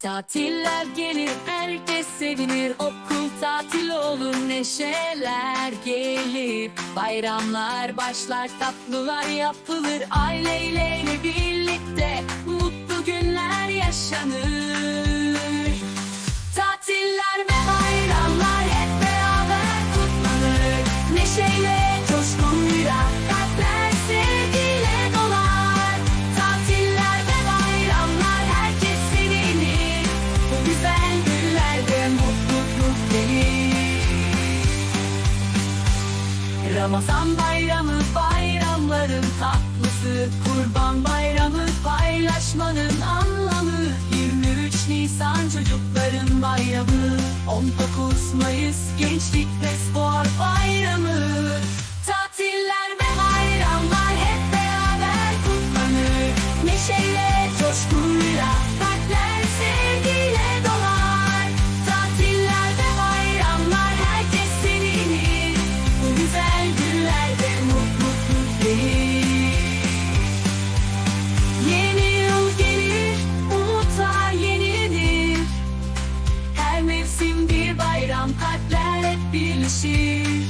Tatiller gelir herkes sevinir. Okul tatil olur neşeler gelir. Bayramlar başlar tatlılar yapılır. Aileyle Ramazan bayramı bayramların tatlısı. Kurban bayramı paylaşmanın anlamı. 23 Nisan çocukların bayramı. 19 Mayıs gençlik ve spor mevsim bir bayram, kalpler hep birleşir.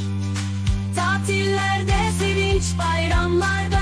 Tatillerde sevinç, bayramlarda